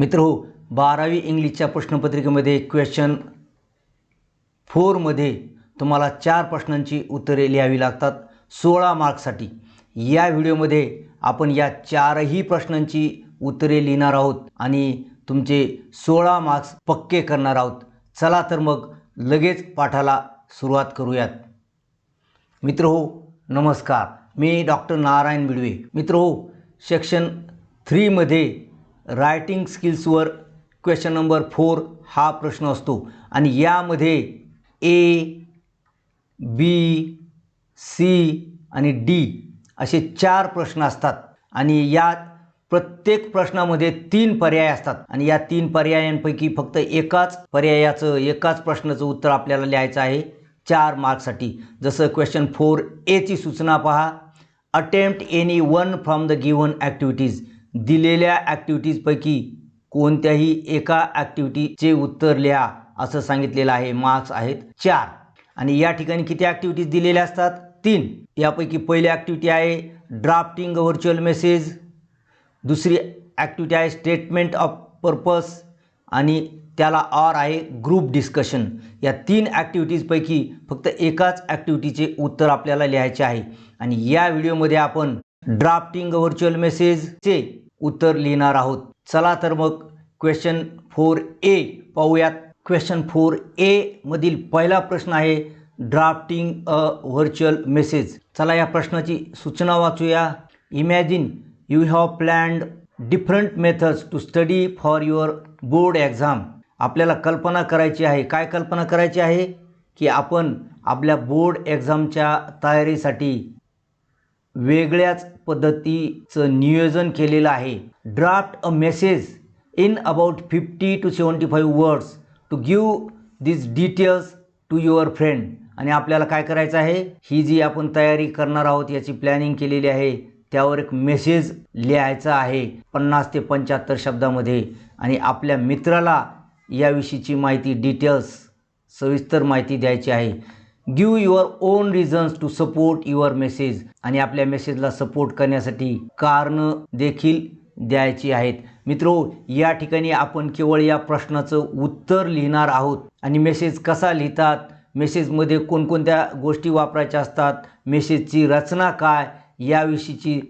मित्र हो बारावी इंग्लिशच्या प्रश्नपत्रिकेमध्ये क्वेश्चन फोरमध्ये तुम्हाला चार प्रश्नांची उत्तरे लिहावी लागतात. सोळा मार्क्ससाठी या व्हिडिओमध्ये आपण या चारही प्रश्नांची उत्तरे लिहिणार आहोत आणि तुमचे सोळा मार्क्स पक्के करणार आहोत. चला तर मग लगेच पाठाला सुरुवात करूयात. मित्र हो नमस्कार. मी डॉक्टर नारायण बिडवे. मित्र हो सेक्शन थ्रीमध्ये रायटिंग स्किल्सवर क्वेश्चन नंबर फोर हा प्रश्न असतो. आणि यामध्ये ए बी सी आणि डी असे चार प्रश्न असतात. आणि या प्रत्येक प्रश्नामध्ये तीन पर्याय असतात. आणि या तीन पर्यायांपैकी फक्त एकाच पर्यायाचं एकाच प्रश्नाचं उत्तर आपल्याला लिहायचं आहे चार मार्क्ससाठी. जसं क्वेश्चन फोर एची सूचना पहा. Attempt any one from the given activities दिलेल्या ॲक्टिव्हिटीजपैकी कोणत्याही एका ॲक्टिव्हिटीचे उत्तर लिहा असं सांगितलेलं आहे. मार्क्स आहेत चार. आणि या ठिकाणी किती ॲक्टिव्हिटीज दिलेल्या असतात? तीन. यापैकी पहिली ॲक्टिव्हिटी आहे ड्राफ्टिंग व्हर्च्युअल मेसेज दुसरी ॲक्टिव्हिटी आहे स्टेटमेंट ऑफ पर्पस आणि त्याला ऑर आहे ग्रुप डिस्कशन या तीन ॲक्टिव्हिटीजपैकी फक्त एकाच ॲक्टिव्हिटीचे उत्तर आपल्याला लिहायचे आहे. आणि या व्हिडिओमध्ये आपण ड्राफ्टिंग व्हर्च्युअल मेसेजचे उत्तर लिहिणार आहोत. चला तर मग क्वेश्चन फोर ए पाहूयात. क्वेश्चन फोर ए मधील पहिला प्रश्न आहे ड्राफ्टिंग अ व्हर्च्युअल मेसेज चला या प्रश्नाची सूचना वाचूया. Imagine you have planned different methods to study for your board exam आपल्याला कल्पना करायची आहे. काय कल्पना करायची आहे? की आपण आपल्या बोर्ड एक्झामच्या तयारीसाठी वेगळ्याच पद्धतीचं नियोजन केलेलं आहे. Draft a message in about fifty to seventy five words to give this details to your friend आणि आपल्याला काय करायचं आहे? ही जी आपण तयारी करणार आहोत याची प्लॅनिंग केलेली आहे त्यावर एक मेसेज लिहायचा आहे. पन्नास ते पंच्याहत्तर शब्दामध्ये. आणि आपल्या मित्राला याविषयीची माहिती डिटेल्स सविस्तर माहिती द्यायची आहे. Give your own reasons to support your message आणि आपल्या मेसेजला सपोर्ट करण्यासाठी कारणं देखील द्यायची आहेत. मित्रो या ठिकाणी आपण केवळ या प्रश्नाचं उत्तर लिहिणार आहोत. आणि मेसेज कसा लिहितात? मेसेजमध्ये कोणकोणत्या गोष्टी वापरायच्या असतात? मेसेजची रचना काय? याविषयीची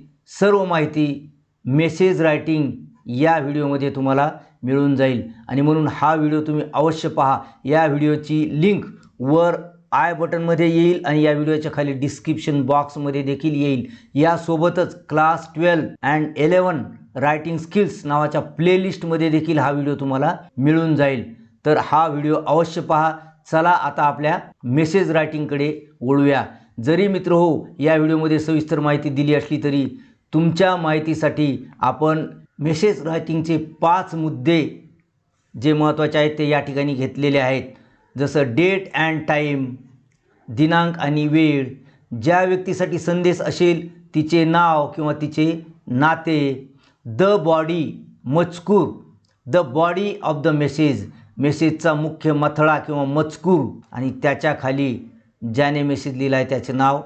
सर्व माहिती मेसेज रायटिंग या व्हिडिओमध्ये तुम्हाला मिळून जाईल. आणि म्हणून हा व्हिडिओ तुम्ही अवश्य पहा. या व्हिडिओची लिंक वर आय बटनमध्ये येईल आणि या व्हिडिओच्या खाली डिस्क्रिप्शन बॉक्समध्ये देखील येईल. यासोबतच class twelve and eleven writing skills नावाच्या प्लेलिस्टमध्ये देखील हा व्हिडिओ तुम्हाला मिळून जाईल. तर हा व्हिडिओ अवश्य पहा. चला आता आपल्या मेसेज रायटिंगकडे वळूया. जरी मित्र हो या व्हिडिओमध्ये सविस्तर माहिती दिली असली तरी तुमच्या माहितीसाठी आपण मेसेज रायटिंगचे पाच मुद्दे जे महत्त्वाचे आहेत ते या ठिकाणी घेतलेले आहेत. जसं डेट अँड टाईम दिनांक आणि वेळ ज्या व्यक्तीसाठी संदेश असेल तिचे नाव किंवा तिचे नाते द बॉडी मजकूर the body of the message मेसेजचा मुख्य मथळा किंवा मजकूर. आणि त्याच्याखाली ज्याने मेसेज लिहिला आहे त्याचे नाव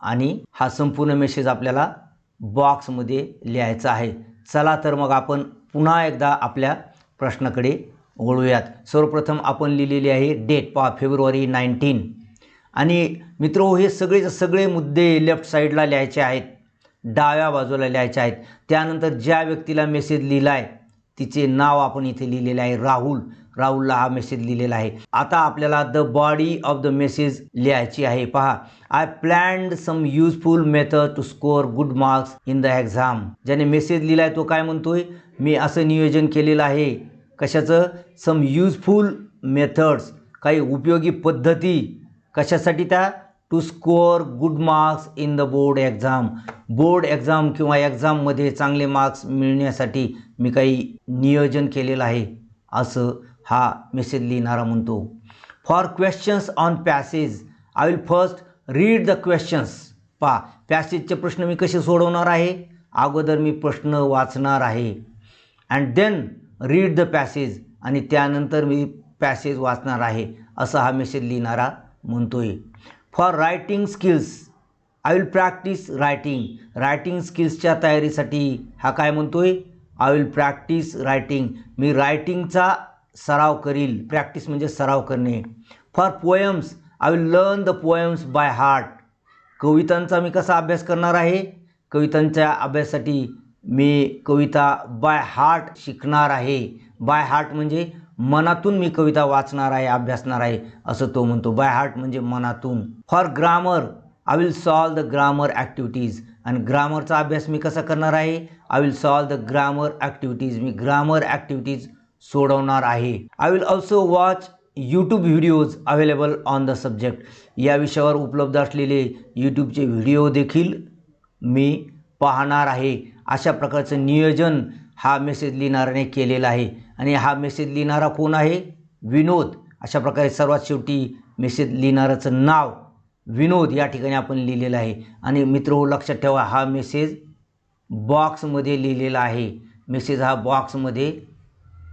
आणि हा संपूर्ण मेसेज आपल्याला बॉक्समध्ये लिहायचा आहे. चला तर मग आपण पुन्हा एकदा आपल्या प्रश्नाकडे वळूयात. सर्वप्रथम आपण लिहिलेली आहे डेट पहा फेब्रुवारी नाईन्टीन. आणि मित्र हो, हे सगळेचे सगळे मुद्दे लेफ्ट साईडला लिहायचे आहेत. डाव्या बाजूला लिहायचे आहेत. त्यानंतर ज्या व्यक्तीला मेसेज लिहिला आहे तिचे नाव आपण इथे लिहिलेलं आहे राहुल. राहुलला हा मेसेज लिहिलेला आहे. आता आपल्याला the body of the message लिहायची आहे. पहा I planned some useful method to score good marks in the exam ज्याने मेसेज लिहिला आहे तो काय म्हणतोय? मी असं नियोजन केलेलं आहे कशाचं? सम यूजफुल मेथड्स काही उपयोगी पद्धती. कशासाठी त्या? To score good marks in the board exam board exam किंवा एक्झाममध्ये चांगले मार्क्स मिळण्यासाठी मी काही नियोजन केलेलं आहे. असं हा मेसेज लिहिणारा म्हणतो. For questions on passage I will first read the questions पा पॅसेजचे प्रश्न मी कसे सोडवणार आहे? अगोदर मी प्रश्न वाचणार आहे. And then read the passage आणि त्यानंतर मी पॅसेज वाचणार आहे असा हा मेसेज लिहिणारा आहे for writing skills I will practice writing writing स्किल्सच्या तयारीसाठी हा काय म्हणतो आहे आय विल प्रॅक्टिस रायटिंग मी रायटिंगचा सराव करील. प्रॅक्टिस म्हणजे सराव करणे. For poems I will learn the poems by heart कवितांचा मी कसा अभ्यास करणार आहे? कवितांच्या अभ्यासासाठी मी कविता बाय हार्ट शिकणार आहे. बाय हार्ट म्हणजे मनातून मी कविता वाचणार आहे अभ्यासणार आहे असं तो म्हणतो. बाय हार्ट म्हणजे मनातून. For grammar I will solve the grammar activities आणि ग्रामरचा अभ्यास मी कसा करणार आहे? I will solve the grammar activities me grammar activities सोडवणार आहे. I will also watch YouTube videos available on the subject या विषयावर उपलब्ध असलेले यूट्यूबचे व्हिडिओ देखील मी पाहणार आहे. अशा प्रकारचं नियोजन हा मेसेज लिहिणाऱ्याने केलेला आहे. आणि हा मेसेज लिहिणारा कोण आहे? विनोद. अशा प्रकारे सर्वात शेवटी मेसेज लिहिणाऱ्याचं नाव विनोद या ठिकाणी आपण लिहिलेलं आहे. आणि मित्र हो, लक्षात ठेवा हा मेसेज बॉक्समध्ये लिहिलेला आहे. मेसेज हा बॉक्समध्ये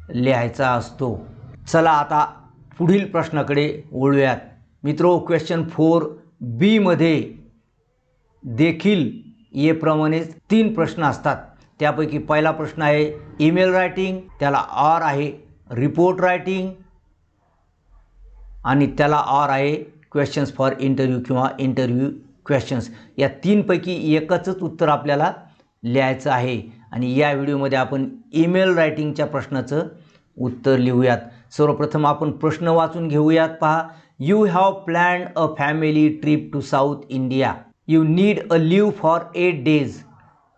लिहायचा असतो. चला आता पुढील प्रश्नाकडे वळूयात. मित्रो हो, क्वेश्चन फोर बीमध्ये देखील येप्रमाणेच तीन प्रश्न असतात. त्यापैकी पहिला प्रश्न आहे ईमेल रायटिंग त्याला आर आहे रिपोर्ट रायटिंग आणि त्याला आर आहे क्वेश्चन्स फॉर इंटरव्ह्यू किंवा इंटरव्ह्यू क्वेश्चन्स या तीनपैकी एकचंच उत्तर आपल्याला लिहायचं आहे. आणि या व्हिडिओमध्ये आपण ईमेल रायटिंगच्या प्रश्नाचं उत्तर लिहूयात. सर्वप्रथम आपण प्रश्न वाचून घेऊयात पहा. You have planned a family trip to South India you need a leave for eight days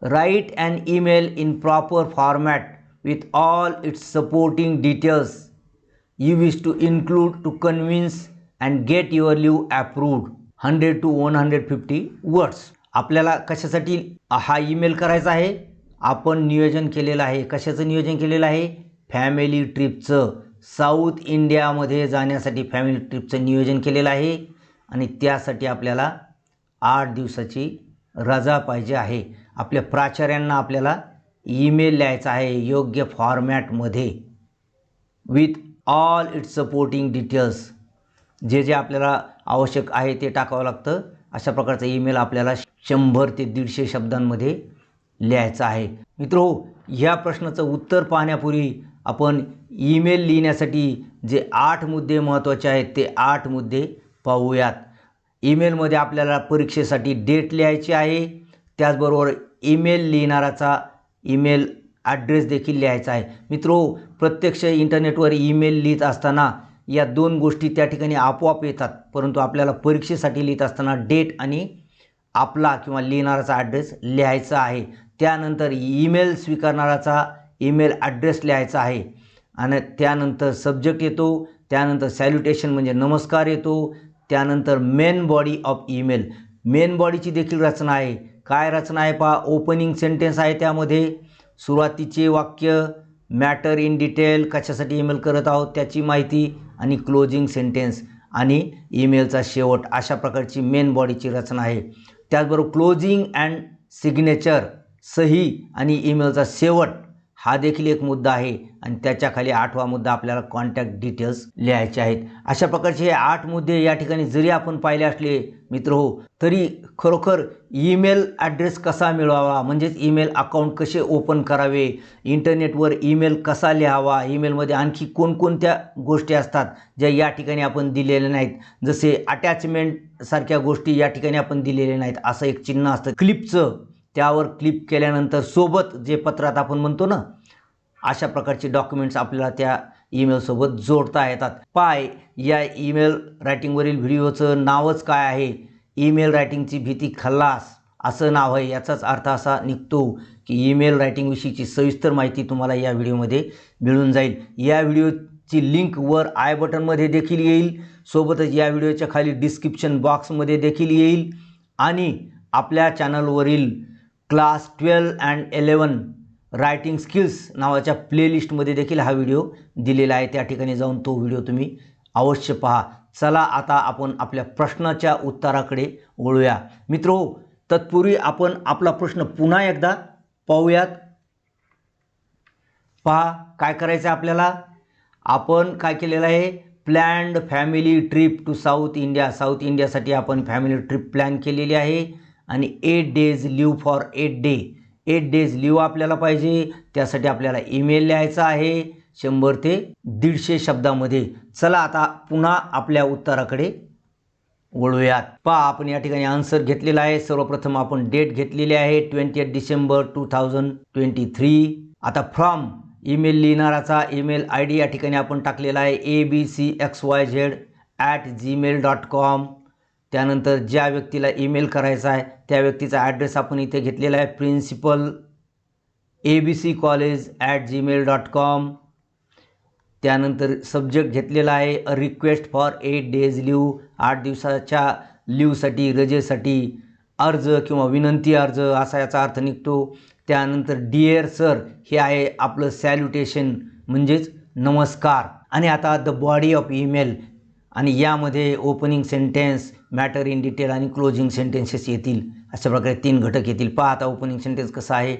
write and email in proper format with all its supporting details you wish to include to convince and get your leave approved. 100 to 150 words. आपल्याला कशासाठी हा email करायचा आहे? आपण नियोजन केलेलं आहे. कशाचं नियोजन केलेलं आहे? फॅमिली ट्रिपचं साऊथ इंडियामध्ये जाण्यासाठी फॅमिली ट्रिपचं नियोजन केलेलं आहे. आणि त्यासाठी आपल्याला आठ दिवसाची रजा पाहिजे आहे. आपल्या प्राचार्यांना आपल्याला ईमेल लिहायचा आहे योग्य फॉर्मॅटमध्ये. With all its supporting details जे जे आपल्याला आवश्यक आहे ते टाकावं लागतं. अशा प्रकारचा ईमेल आपल्याला शंभर ते दीडशे शब्दांमध्ये लिहायचं आहे. मित्रो हो, ह्या प्रश्नाचं उत्तर पाहण्यापूर्वी आपण ईमेल लिहिण्यासाठी जे आठ मुद्दे महत्त्वाचे आहेत ते आठ मुद्दे पाहूयात. ईमेलमध्ये आपल्याला परीक्षेसाठी डेट लिहायची आहे. त्याचबरोबर ईमेल लिहिणाराचा ईमेल ॲड्रेस देखील लिहायचा आहे. मित्रो प्रत्यक्ष इंटरनेटवर ईमेल लिहित असताना या दोन गोष्टी त्या ठिकाणी आपोआप येतात. परंतु आपल्याला परीक्षेसाठी लिहित असताना डेट आणि आपला किंवा लिहिणाराचा ॲड्रेस लिहायचा आहे. त्यानंतर ईमेल स्वीकारणाराचा ईमेल ॲड्रेस लिहायचा आहे. आणि त्यानंतर सब्जेक्ट येतो. त्यानंतर सॅल्युटेशन म्हणजे नमस्कार येतो. त्यानंतर main body of email main बॉडीची देखील रचना आहे. काय रचना आहे पहा? ओपनिंग सेंटेन्स आहे त्यामध्ये. सुरुवातीचे वाक्य मॅटर इन डिटेल कशासाठी ईमेल करत आहोत त्याची माहिती आणि क्लोजिंग सेंटेन्स आणि ईमेलचा शेवट. अशा प्रकारची मेन बॉडीची रचना आहे. त्याचबरोबर क्लोजिंग अँड सिग्नेचर सही आणि ईमेलचा शेवट. हा देखील एक मुद्दा आहे आणि त्याच्याखाली आठवा मुद्दा आपल्याला कॉन्टॅक्ट डिटेल्स लिहायचे आहेत. अशा प्रकारचे हे आठ मुद्दे या ठिकाणी जरी आपण पाहिले असले मित्र हो तरी खरोखर ईमेल ॲड्रेस कसा मिळवावा? म्हणजेच ईमेल अकाउंट कसे ओपन करावे? इंटरनेटवर ईमेल कसा लिहावा? ईमेलमध्ये आणखी कोणकोणत्या गोष्टी असतात ज्या या ठिकाणी आपण दिलेल्या नाहीत? जसे अटॅचमेंट सारख्या गोष्टी या ठिकाणी आपण दिलेल्या नाहीत असं एक चिन्ह असतं. क्लिपचं त्यावर क्लिप केल्यानंतर सोबत जे पत्रात आपण म्हणतो ना अशा प्रकारचे डॉक्युमेंट्स आपल्याला त्या ईमेलसोबत जोडता येतात. पाय या ईमेल रायटिंगवरील व्हिडिओचं नावच काय आहे? ईमेल रायटिंगची भीती खल्लास. असं नाव आहे याचाच अर्थ असा निघतो की ईमेल रायटिंगविषयीची सविस्तर माहिती तुम्हाला या व्हिडिओमध्ये मिळून जाईल. या व्हिडिओची लिंक वर आय बटनमध्ये देखील येईल. सोबतच या व्हिडिओच्या खाली डिस्क्रिप्शन बॉक्समध्ये देखील येईल. आणि आपल्या चॅनलवरील class twelve and eleven writing skills नावाच्या प्लेलिस्टमध्ये देखील हा व्हिडिओ दिलेला आहे. त्या ठिकाणी जाऊन तो व्हिडिओ तुम्ही अवश्य पहा. चला आता आपण आपल्या प्रश्नाच्या उत्तराकडे वळूया. मित्रो तत्पूर्वी आपण आपला प्रश्न पुन्हा एकदा पाहूयात. पहा काय करायचं आहे आपल्याला? आपण काय केलेलं आहे? Planned family trip to South India South इंडियासाठी आपण फॅमिली ट्रिप प्लॅन केलेली आहे. आणि eight days leave for eight day eight days leave आपल्याला पाहिजे. त्यासाठी आपल्याला ईमेल लिहायचा आहे. शंभर ते दीडशे शब्दामध्ये. चला आता पुन्हा आपल्या उत्तराकडे वळूयात. पहा आपण या ठिकाणी आन्सर घेतलेला आहे. सर्वप्रथम आपण डेट घेतलेली आहे twenty eight December two thousand twenty three आता फ्रॉम ईमेल लिहिणाराचा ईमेल आय डी या ठिकाणी आपण टाकलेला आहे. A B C X Y Z at Gmail dot com त्यानंतर ज्या व्यक्तीला ईमेल करायचा आहे त्या व्यक्तीचा ॲड्रेस आपण इथे घेतलेला आहे principal A B C college at Gmail dot com. त्यानंतर सब्जेक्ट घेतलेला आहे a request for eight days leave आठ दिवसाच्या लिव्हसाठी रजेसाठी अर्ज किंवा विनंती अर्ज असा याचा अर्थ निघतो. त्यानंतर डिअर सर हे आहे आपलं सॅल्युटेशन म्हणजेच नमस्कार. आणि आता द बॉडी ऑफ ईमेल. आणि यामध्ये opening sentence matter in detail आणि क्लोजिंग सेंटेन्सेस येतील. अशा प्रकारे तीन घटक येतील. पहा आता ओपनिंग सेंटेन्स कसं आहे.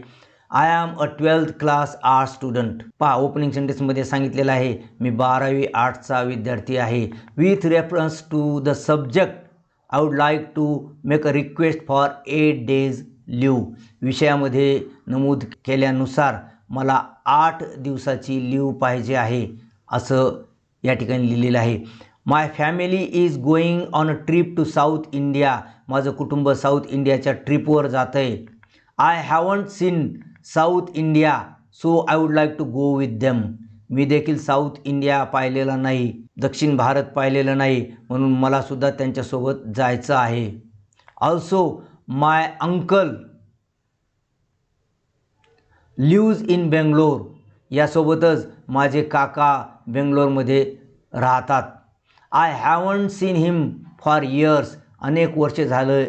I am a twelfth class art student पहा ओपनिंग सेंटेन्समध्ये सांगितलेलं आहे मी बारावी आर्टचा विद्यार्थी आहे. With reference to the subject I would like to make a request for eight days leave विषयामध्ये नमूद केल्यानुसार मला आठ दिवसाची लिव्ह पाहिजे आहे असं या ठिकाणी लिहिलेलं आहे. My family is going on a trip to South India माझं कुटुंब साऊथ इंडियाच्या ट्रिपवर जातं आहे I haven't seen South India so I would like to go with them मी देखील साऊथ इंडिया पाहिलेला नाही दक्षिण भारत पाहिलेलं नाही म्हणून मलासुद्धा त्यांच्यासोबत जायचं आहे. Also my uncle lives in Bangalore यासोबतच माझे काका बेंगलोरमध्ये राहतात. I haven't seen him for years अनेक वर्षे झालं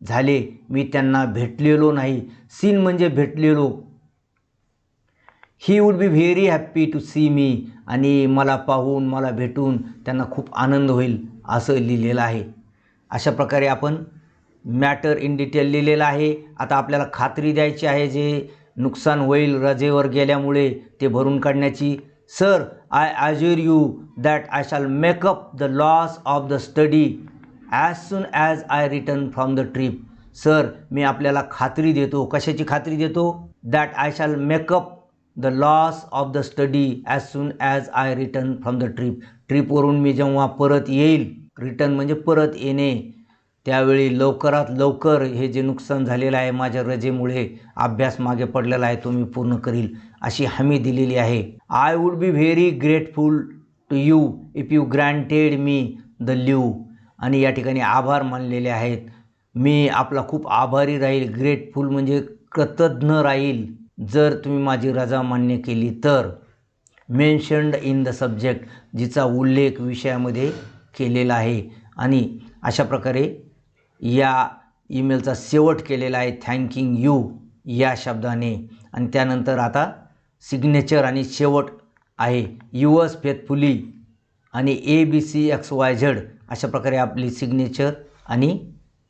झाले. मी त्यांना भेटलेलो नाही. सीन म्हणजे भेटलेलो. He would be very happy to see me आणि मला पाहून मला भेटून त्यांना खूप आनंद होईल असं लिहिलेलं आहे. अशा प्रकारे आपण मॅटर इन डिटेल लिहिलेलं आहे. आता आपल्याला खात्री द्यायची आहे जे नुकसान होईल रजेवर गेल्यामुळे ते भरून काढण्याची. Sir I assure you that I shall make up the loss of the study as soon as I return from the trip sir मी आपल्याला खात्री देतो. कशाची खात्री देतो? That I shall make up the loss of the study as soon as I return from the trip ट्रिपवरून मी जेव्हा परत येईल रिटर्न म्हणजे परत येणे. त्यावेळी लवकरात लवकर हे जे नुकसान झालेलं आहे माझ्या रजेमुळे अभ्यास मागे पडलेला आहे तो मी पूर्ण करील अशी हमी दिलेली आहे. I would be very grateful to you if you granted me the leave आणि या ठिकाणी आभार मानलेले आहेत. मी आपला खूप आभारी राहील. ग्रेटफुल म्हणजे कृतज्ञ राहील. जर तुम्ही माझी रजा मान्य केली तर. मेन्शन्ड इन द सब्जेक्ट जिचा उल्लेख विषयामध्ये केलेला आहे. आणि अशा प्रकारे या ईमेलचा शेवट केलेला आहे. थँकिंग यू या शब्दाने. आणि त्यानंतर आता सिग्नेचर आणि शेवट आहे. युअर्स फेथफुली आणि A B C X Y Z अशा प्रकारे आपली सिग्नेचर आणि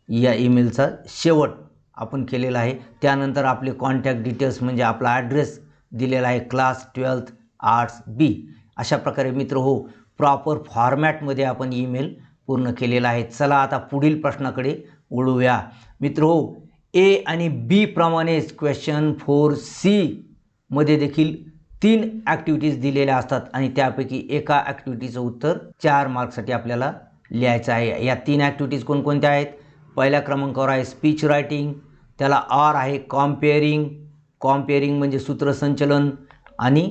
या ईमेलचा शेवट आपण केलेला आहे. त्यानंतर आपले कॉन्टॅक्ट डिटेल्स म्हणजे आपला ॲड्रेस दिलेला आहे क्लास ट्वेल्थ आर्ट्स बी. अशा प्रकारे मित्र हो प्रॉपर फॉर्मॅटमध्ये आपण ईमेल पूर्ण केलेला आहे. चला आता पुढील प्रश्नाकडे वळूया. मित्र हो ए आणि बी प्रमाणेच क्वेश्चन फोर सी मध्ये देखील तीन ॲक्टिव्हिटीज दिलेल्या असतात आणि त्यापैकी एका ॲक्टिव्हिटीचं उत्तर चार मार्क्ससाठी आपल्याला लिहायचं आहे. या तीन ॲक्टिव्हिटीज कोणकोणत्या आहेत? पहिल्या क्रमांकावर आहे स्पीच रायटिंग त्याला आर आहे कॉम्पेअरिंग कॉम्पेअरिंग म्हणजे सूत्रसंचलन आणि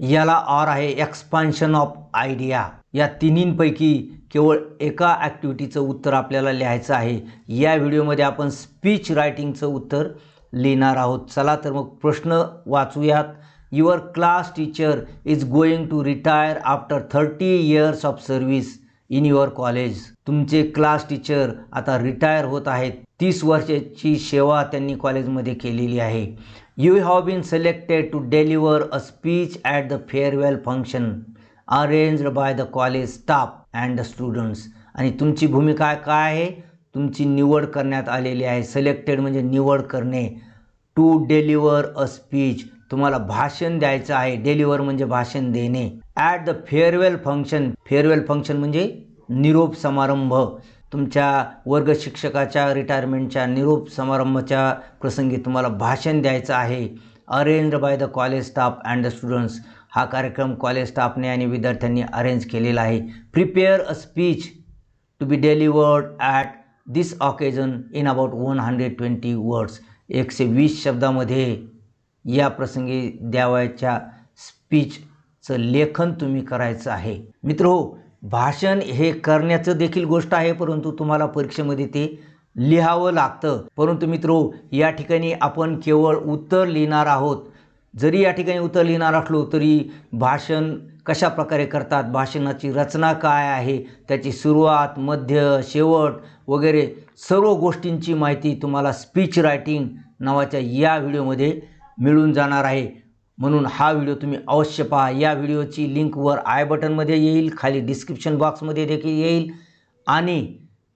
याला आर आहे एक्सपान्शन ऑफ आयडिया या तिन्हींपैकी केवळ एका ॲक्टिव्हिटीचं उत्तर आपल्याला लिहायचं आहे. या व्हिडिओमध्ये आपण स्पीच रायटिंगचं उत्तर लिहिणार आहोत. चला तर मग प्रश्न वाचूयात. Your class teacher is going to retire after thirty years of service in your college तुमचे क्लास टीचर आता रिटायर होत आहेत. तीस वर्षाची सेवा त्यांनी कॉलेजमध्ये केलेली आहे. You have been selected to deliver a speech at the farewell function arranged by the college staff and the students आणि तुमची भूमिका काय आहे? तुमची निवड करण्यात आलेली आहे. सिलेक्टेड म्हणजे निवड करणे. टू डेलिव्हर अ स्पीच तुम्हाला भाषण द्यायचं आहे. डेलिव्हर म्हणजे भाषण देणे. At the farewell function farewell function म्हणजे निरोप समारंभ. तुमच्या वर्ग शिक्षकाच्या रिटायरमेंटच्या निरोप समारंभाच्या प्रसंगी तुम्हाला भाषण द्यायचं आहे. Arrange by the college staff and the students हा कार्यक्रम कॉलेज स्टाफने आणि विद्यार्थ्यांनी अरेंज केलेला आहे. Prepare a speech to be delivered at this occasion in about one hundred twenty words एकशे वीस शब्दामध्ये या प्रसंगी द्यावायच्या स्पीचचं लेखन तुम्ही करायचं आहे. मित्र भाषण हे करण्याचं देखील गोष्ट आहे परंतु तुम्हाला परीक्षेमध्ये ते लिहावं लागतं. परंतु मित्रो या ठिकाणी आपण केवळ उत्तर लिहिणार आहोत. जरी या ठिकाणी उत्तर लिहिणार असलो तरी भाषण कशा प्रकारे करतात? भाषणाची रचना काय आहे? त्याची सुरुवात मध्य शेवट वगैरे सर्व गोष्टींची माहिती तुम्हाला स्पीच रायटिंग नावाच्या या व्हिडिओमध्ये मिळून जाणार आहे. म्हणून हा व्हिडिओ तुम्ही अवश्य पहा. या व्हिडिओची लिंक वर आय बटनमध्ये येईल खाली डिस्क्रिप्शन बॉक्समध्ये देखील येईल आणि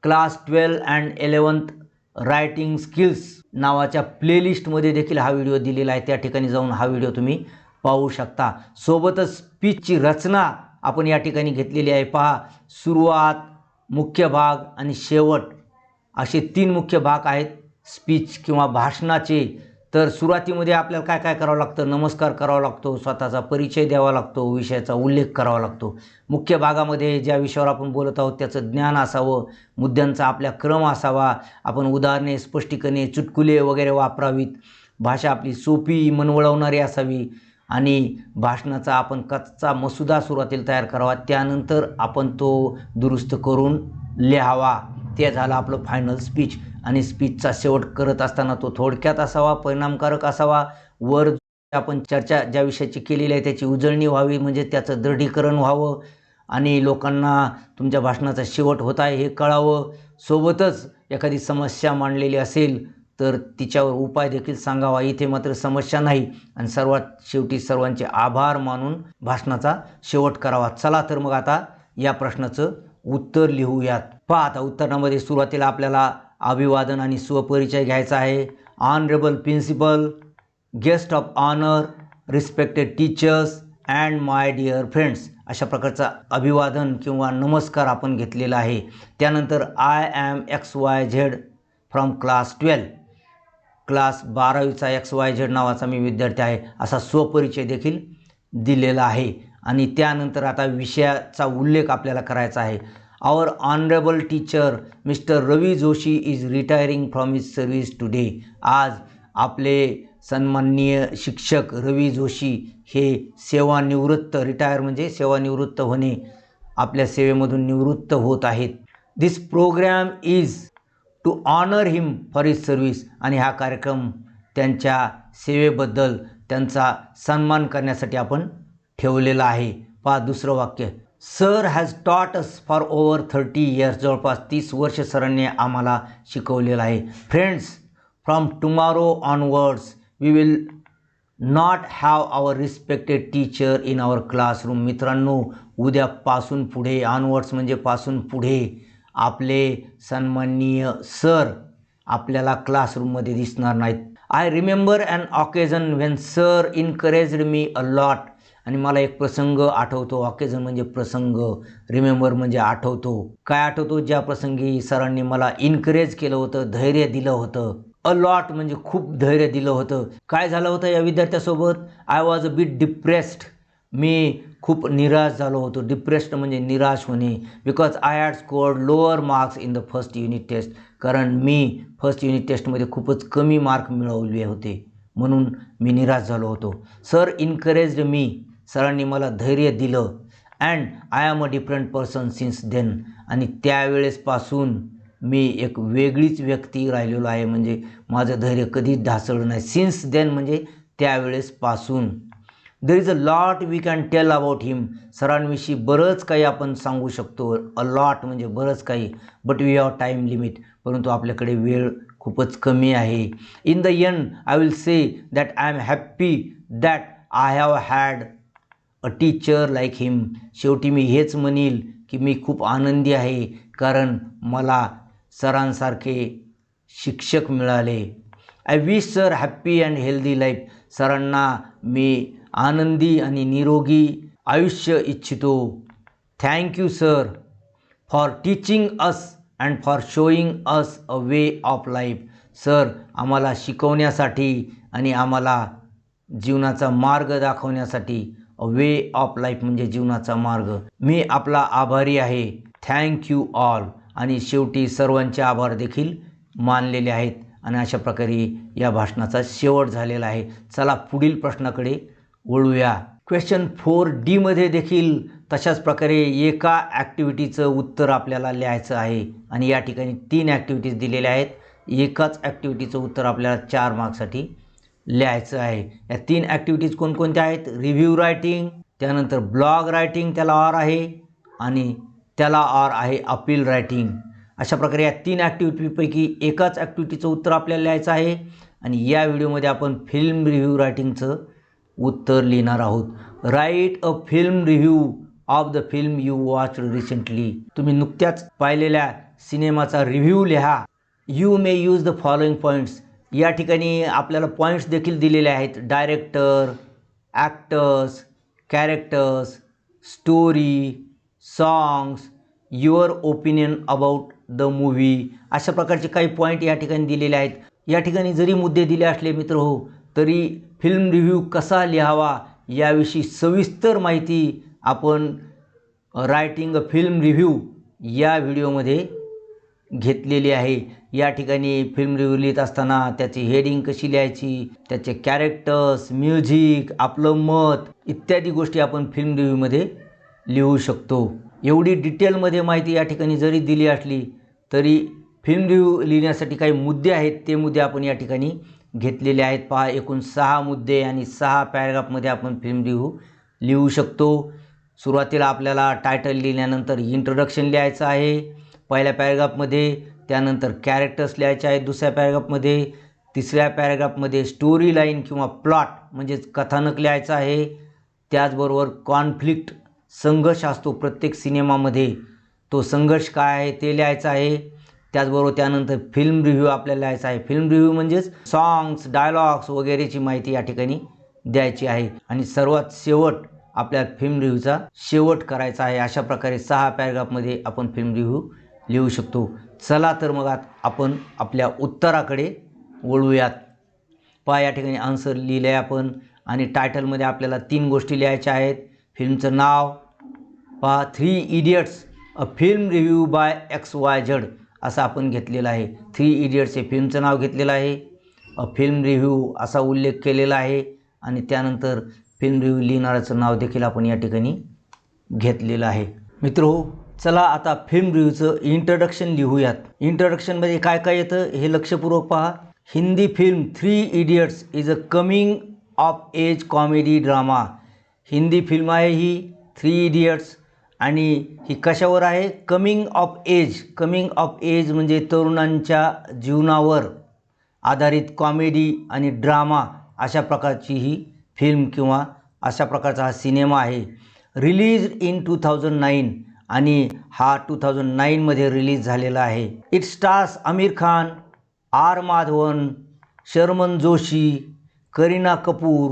class twelve and eleventh writing skills नावाच्या प्लेलिस्टमध्ये देखील हा व्हिडिओ दिलेला आहे. त्या ठिकाणी जाऊन हा व्हिडिओ तुम्ही पाहू शकता. सोबतच स्पीचची रचना आपण या ठिकाणी घेतलेली आहे. पहा सुरुवात मुख्य भाग आणि शेवट असे तीन मुख्य भाग आहेत. स्पीच किंवा भाषणाचे. तर सुरुवातीमध्ये आपल्याला काय काय करावं लागतं? नमस्कार करावा लागतो स्वतःचा परिचय द्यावा लागतो विषयाचा उल्लेख करावा लागतो. मुख्य भागामध्ये ज्या विषयावर आपण बोलत आहोत त्याचं ज्ञान असावं मुद्द्यांचा आपल्या क्रम असावा आपण उदाहरणे स्पष्टीकरणे चुटकुले वगैरे वापरावीत. भाषा आपली सोपी मनवळवणारी असावी. आणि भाषणाचा आपण कच्चा मसुदा सुरुवातीला तयार करावा. त्यानंतर आपण तो दुरुस्त करून लिहावा. ते झालं आपलं फायनल स्पीच आणि स्पीचचा शेवट करत असताना तो थोडक्यात असावा परिणामकारक असावा. वर आपण चर्चा ज्या विषयाची केलेली आहे त्याची उजळणी व्हावी म्हणजे त्याचं दृढीकरण व्हावं. आणि लोकांना तुमच्या भाषणाचा शेवट होत आहे हे कळावं. सोबतच एखादी समस्या मांडलेली असेल तर तिच्यावर उपाय देखील सांगावा. इथे मात्र समस्या नाही. आणि सर्वात शेवटी सर्वांचे आभार मानून भाषणाचा शेवट करावा. चला तर मग आता या प्रश्नाचं उत्तर लिहूयात. पहा आता उत्तरामध्ये सुरुवातीला आपल्याला अभिवादन आणि स्वपरिचय घ्यायचा आहे. Honourable principal guest of honour respected teachers and my dear friends अशा प्रकारचा अभिवादन किंवा नमस्कार आपण घेतलेला आहे. त्यानंतर I am X Y Z from class twelve class बारावीचा एक्स वाय झेड नावाचा मी विद्यार्थी आहे असा स्वपरिचय देखील दिलेला आहे. आणि त्यानंतर आता विषयाचा उल्लेख आपल्याला करायचा आहे. Our honourable teacher mister Ravi Joshi is retiring from his service today आज आपले सन्माननीय शिक्षक रवी जोशी हे सेवानिवृत्त रिटायर म्हणजे सेवानिवृत्त होणे आपल्या सेवेमधून निवृत्त होत आहेत. This programme is to honour him for his service आणि हा कार्यक्रम त्यांच्या सेवेबद्दल त्यांचा सन्मान करण्यासाठी आपण ठेवलेला आहे. पहा दुसरं वाक्य. Sir has taught us for over thirty years जवळपास तीस वर्ष सरांनी आम्हाला शिकवलेलं आहे. Friends from tomorrow onwards we will not have our respected teacher in our classroom मित्रांनो उद्यापासून पुढे ऑनवर्ड्स म्हणजे पासून पुढे आपले सन्माननीय सर आपल्याला क्लासरूममध्ये दिसणार नाहीत. I remember an occasion when sir encouraged me a lot आणि मला एक प्रसंग आठवतो. ऑकेजन म्हणजे प्रसंग. रिमेंबर म्हणजे आठवतो. काय आठवतो? ज्या प्रसंगी सरांनी मला इनकरेज केलं होतं धैर्य दिलं होतं. अ लॉट म्हणजे खूप धैर्य दिलं होतं. काय झालं होतं या विद्यार्थ्यासोबत? I was a bit depressed मी खूप निराश झालो होतो डिप्रेस्ड म्हणजे निराश होणे. Because I had scored lower marks in the first unit test कारण मी फर्स्ट युनिट टेस्टमध्ये खूपच कमी मार्क मिळवले होते. म्हणून मी निराश झालो होतो. सर इन्करेज्ड मी सरांनी मला धैर्य दिलं. And I am a different person since then आणि त्यावेळेसपासून मी एक वेगळीच व्यक्ती राहिलेलो आहे. म्हणजे माझं धैर्य कधीच ढासळलं नाही. सिन्स देन म्हणजे त्यावेळेसपासून there is a lot we can tell about him सरांविषयी बरंच काही आपण सांगू शकतो अ लॉट म्हणजे बरंच काही but we have time limit परंतु आपल्याकडे वेळ खूपच कमी आहे in the end I will say that I am happy that I have had a teacher like him शेवटी मी हेच म्हणेल की मी खूप आनंदी आहे कारण मला सरांसारखे शिक्षक मिळाले I wish sir happy and healthy life सरांना मी आनंदी आणि निरोगी आयुष्य इच्छितो. Thank you sir for teaching us and for showing us a way of life sir आम्हाला शिकवण्यासाठी आणि आम्हाला जीवनाचा मार्ग दाखवण्यासाठी अ वे ऑफ लाईफ म्हणजे जीवनाचा मार्ग. मी आपला आभारी आहे. थँक यू ऑल आणि शेवटी सर्वांचे आभार देखील मानलेले आहेत. आणि अशा प्रकारे या भाषणाचा शेवट झालेला आहे. चला पुढील प्रश्नाकडे वळूया. क्वेश्चन फोर डीमध्ये देखील तशाच प्रकारे एका ॲक्टिव्हिटीचं उत्तर आपल्याला लिहायचं आहे. आणि या ठिकाणी तीन ॲक्टिव्हिटीज दिलेल्या आहेत. एकाच ॲक्टिव्हिटीचं उत्तर आपल्याला चार मार्क्ससाठी लिहायचं आहे. या तीन ॲक्टिव्हिटीज कोणकोणत्या आहेत? रिव्ह्यू रायटिंग त्यानंतर ब्लॉग रायटिंग त्याला आर आहे आणि त्याला आर आहे अपील रायटिंग अशा प्रकारे या तीन ॲक्टिव्हिटीपैकी एकाच ॲक्टिव्हिटीचं उत्तर आपल्याला लिहायचं आहे. आणि या व्हिडिओमध्ये आपण फिल्म रिव्ह्यू रायटिंगचं उत्तर लिहिणार आहोत. Write a film review of the film you watch recently तुम्ही नुकत्याच पाहिलेल्या सिनेमाचा रिव्ह्यू लिहा. You may use the following points या ठिकाणी आपल्याला पॉईंट्स देखील दिलेले आहेत. Director actors characters story songs your opinion about the movie अशा प्रकारचे काही पॉईंट या ठिकाणी दिलेले आहेत. या ठिकाणी जरी मुद्दे दिले असले मित्र हो तरी फिल्म रिव्ह्यू कसा लिहावा याविषयी सविस्तर माहिती आपण रायटिंग अ फिल्म रिव्ह्यू या व्हिडिओमध्ये घेतलेली आहे. या ठिकाणी फिल्म रिव्ह्यू लिहित असताना त्याची हेडिंग कशी लिहायची त्याचे कॅरेक्टर्स म्युझिक आपलं मत इत्यादी गोष्टी आपण फिल्म रिव्ह्यूमध्ये लिहू शकतो. एवढी डिटेलमध्ये माहिती या ठिकाणी जरी दिली असली तरी फिल्म रिव्ह्यू लिहिण्यासाठी काही मुद्दे आहेत ते मुद्दे आपण या ठिकाणी घेतलेले आहेत. पहा एकूण सहा मुद्दे आणि सहा पॅरेग्राफमध्ये आपण फिल्म लिहू लिहू शकतो. सुरुवातीला आपल्याला टायटल लिहिल्यानंतर इंट्रोडक्शन लिहायचं आहे. पहिल्या पॅरेग्राफमध्ये त्यानंतर कॅरेक्टर्स लिहायचे आहेत दुसऱ्या पॅरेग्राफमध्ये तिसऱ्या पॅरेग्राफमध्ये स्टोरी लाईन किंवा प्लॉट म्हणजेच कथानक लिहायचं आहे. त्याचबरोबर कॉन्फ्लिक्ट संघर्ष असतो प्रत्येक सिनेमामध्ये तो संघर्ष काय आहे ते लिहायचं आहे. त्याचबरोबर त्यानंतर फिल्म रिव्ह्यू आपल्याला लिहायचा आहे. फिल्म रिव्ह्यू म्हणजेच सॉंग्स डायलॉग्स वगैरेची माहिती या ठिकाणी द्यायची आहे. आणि सर्वात शेवट आपल्या फिल्म रिव्ह्यूचा शेवट करायचा आहे. अशा प्रकारे सहा पॅरेग्राफमध्ये आपण फिल्म रिव्ह्यू लिहू शकतो. चला तर मग आपण आपल्या उत्तराकडे वळूयात. पहा या ठिकाणी आन्सर लिहिलं आहे आपण. आणि टायटलमध्ये आपल्याला तीन गोष्टी लिहायच्या आहेत. फिल्मचं नाव. पहा three idiots a film review by X Y Z असं आपण घेतलेलं आहे. थ्री इडियट्स हे फिल्मचं नाव घेतलेलं आहे. अ फिल्म रिव्ह्यू असा उल्लेख केलेला आहे. आणि त्यानंतर फिल्म रिव्ह्यू लिहिणाऱ्याचं नाव देखील आपण या ठिकाणी घेतलेलं आहे. मित्र हो चला आता फिल्म रिव्ह्यूचं इंट्रोडक्शन लिहूयात. इंट्रोडक्शनमध्ये काय काय येतं हे लक्षपूर्वक पहा. Hindi film three idiots is a coming of age comedy drama Hindi film आहे ही. थ्री इडियट्स आणि ही कशावर आहे? Coming of age coming of age म्हणजे तरुणांच्या जीवनावर आधारित कॉमेडी आणि ड्रामा अशा प्रकारची ही फिल्म किंवा अशा प्रकारचा हा सिनेमा आहे. Release in two thousand nine आणि हा टू थाउजंड नाईनमध्ये रिलीज झालेला आहे. It stars Aamir Khan R Madhavan Sharman Joshi Kareena Kapoor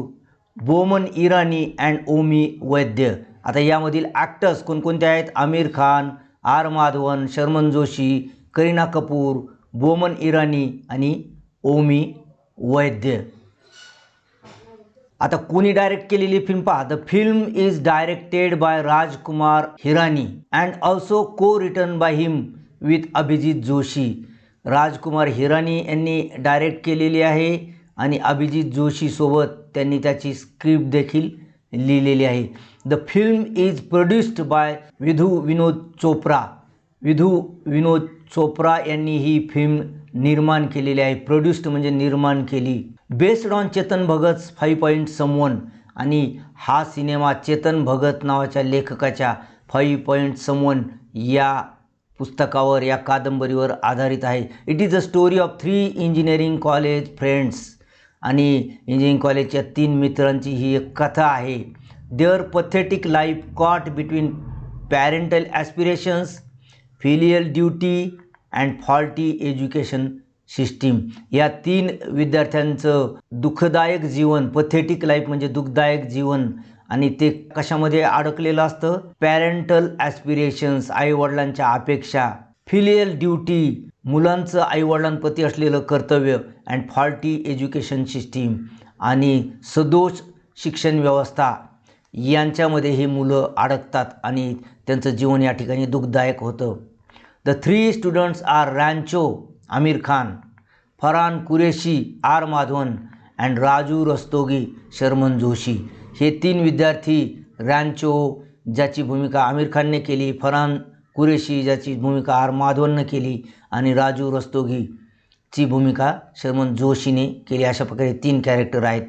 Boman Irani and Omi Vaidya आता यामधील ॲक्टर्स कोणकोणते आहेत? आमिर खान आर माधवन शर्मन जोशी करीना कपूर बोमन इराणी आणि ओमी वैद्य. आता कोणी डायरेक्ट केलेली फिल्म पहा. The film is directed by Rajkumar Hirani and also co written by him with Abhijit Joshi. Rajkumar Hirani यांनी डायरेक्ट केलेली आहे आणि अभिजित जोशीसोबत त्यांनी त्याची स्क्रिप्ट देखील लिहिलेली आहे. The film is produced by Vidhu Vinod Chopra. Vidhu Vinod Chopra यांनी ही फिल्म निर्माण केलेली आहे. प्रोड्युस्ड म्हणजे निर्माण केली. Based on Chetan Bhagat five point someone आणि हा सिनेमा चेतन भगत नावाच्या लेखकाच्या फाईव्ह पॉईंट समवन या पुस्तकावर या कादंबरीवर आधारित आहे. It is a story of three engineering college friends आणि इंजिनिअरिंग कॉलेजच्या तीन मित्रांची ही एक कथा आहे. Their pathetic life caught between parental aspirations filial duty and faulty education system या तीन विद्यार्थ्यांचं दुःखदायक जीवन पथेटिक लाईफ म्हणजे दुःखदायक जीवन आणि ते कशामध्ये अडकलेलं असतं? पॅरेंटल ॲस्पिरेशन्स आईवडिलांच्या अपेक्षा. फिलियल ड्युटी मुलांचं आईवडिलांप्रती असलेलं कर्तव्य अँड फॉल्टी एज्युकेशन सिस्टीम आणि सदोष शिक्षण व्यवस्था. यांच्यामध्ये ही मुलं अडकतात आणि त्यांचं जीवन या ठिकाणी दुःखदायक होतं. The three students are Rancho Aamir Khan Farhan Qureshi R Madhavan and Raju Rastogi Sharman Joshi हे तीन विद्यार्थी रॅन्चो ज्याची भूमिका आमिर खानने केली फरहान कुरेशी ज्याची भूमिका आर माधवननं केली आणि राजू रस्तोगीची भूमिका शर्मन जोशीने केली अशा प्रकारे तीन कॅरेक्टर आहेत.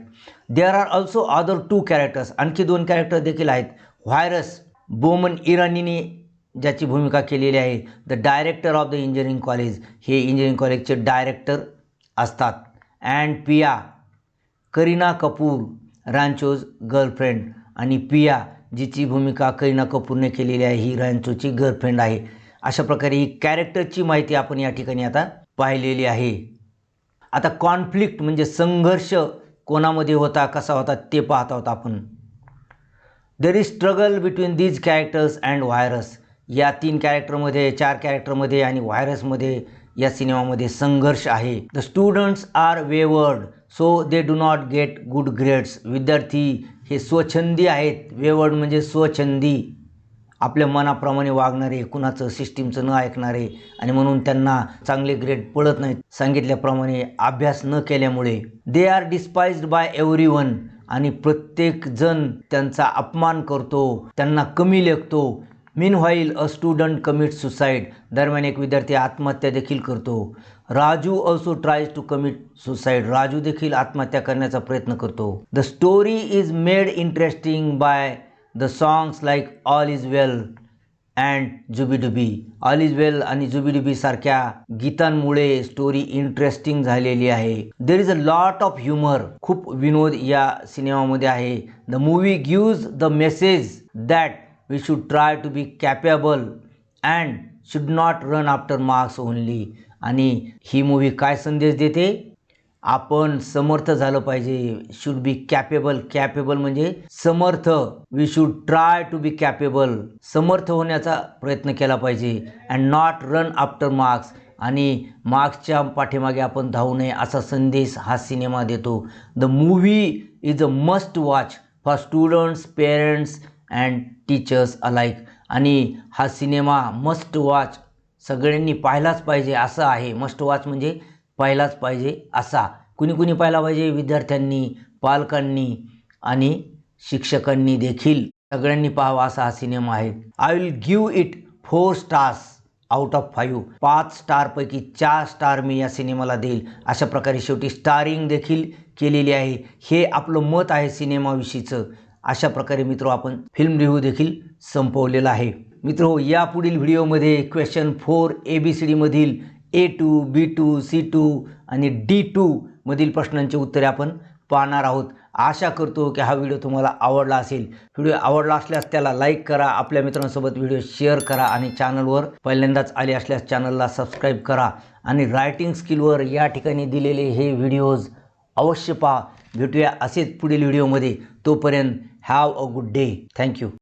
There are also other two characters आणखी दोन कॅरेक्टर देखील आहेत. व्हायरस बोमन इराणीने ज्याची भूमिका केलेली आहे. The director of the engineering college हे इंजिनिअरिंग कॉलेजचे डायरेक्टर असतात. अँड पिया करीना कपूर रांचोज गर्लफ्रेंड आणि पिया जिची भूमिका करीना कपूरने केलेली आहे ही रॅन्चोची गर्लफ्रेंड आहे. अशा प्रकारे ही कॅरेक्टरची माहिती आपण या ठिकाणी आता पाहिलेली आहे. आता कॉन्फ्लिक्ट म्हणजे संघर्ष कोणामध्ये होता कसा होता ते पाहत आहोत आपण. There is struggle between these characters and Virus या तीन कॅरेक्टरमध्ये चार कॅरेक्टरमध्ये आणि व्हायरसमध्ये या सिनेमामध्ये संघर्ष आहे. The students are wayward so they do not get good grades विद्यार्थी हे स्वच्छंदी आहेत. वेवर्ड म्हणजे स्वछंदी. आपल्या मनाप्रमाणे वागणारे कुणाचं सिस्टीमचं न ऐकणारे आणि म्हणून त्यांना चांगले ग्रेड पडत नाहीत. सांगितल्याप्रमाणे अभ्यास न केल्यामुळे they are despised by every one आणि प्रत्येक जण त्यांचा अपमान करतो त्यांना कमी लेखतो. Meanwhile a student commit suicide दरम्यान एक विद्यार्थी आत्महत्या देखील करतो. Raju also tries to commit suicide Raju देखील आत्महत्या करण्याचा प्रयत्न करतो. The story is made interesting by the songs like all is well and Zoobi Doobi all is well आणि जुबीडुबी सारख्या गीतांमुळे स्टोरी इंटरेस्टिंग झालेली आहे. There is a lot of humour खूप विनोद या सिनेमामध्ये आहे. The movie gives the message that we should try to be capable and should not run after marks only आणि ही मूवी काय संदेश देते? आपण समर्थ झालं पाहिजे. शुड बी कॅपेबल कॅपेबल म्हणजे समर्थ. We should try to be capable समर्थ होण्याचा प्रयत्न केला पाहिजे. And not run after marks आणि मार्क्सच्या पाठीमागे आपण धावू नये असा संदेश हा सिनेमा देतो. The movie is a must watch for students parents and teachers alike आणि हा सिनेमा मस्ट वॉच सगळ्यांनी पाहिलाच पाहिजे असं आहे. मस्ट वॉच म्हणजे पाहिलाच पाहिजे असा. कुणी कुणी पाहिला पाहिजे? विद्यार्थ्यांनी पालकांनी आणि शिक्षकांनी देखील. सगळ्यांनी पाहावा असा हा सिनेमा आहे. I will give it four stars out of five पाच स्टारपैकी चार स्टार मी या सिनेमाला देईल. अशा प्रकारे शेवटी स्टारिंग देखील केलेली आहे. हे आपलं मत आहे सिनेमाविषयीचं. अशा प्रकारे मित्र आपण फिल्म रिव्ह्यू देखील संपवलेला आहे. मित्र या पुढील व्हिडिओमध्ये question four A B C डीमधील A two B two C two आणि डी टूमधील प्रश्नांची उत्तरे आपण पाहणार आहोत. आशा करतो की हा व्हिडिओ तुम्हाला आवडला असेल. व्हिडिओ आवडला असल्यास त्याला लाईक करा आपल्या मित्रांसोबत व्हिडिओ शेअर करा आणि चॅनलवर पहिल्यांदाच आले असल्यास चॅनलला सबस्क्राईब करा आणि रायटिंग स्किलवर या ठिकाणी दिलेले हे व्हिडिओज अवश्य पहा. भेटूया असेच पुढील व्हिडिओमध्ये. तोपर्यंत have a good day thank you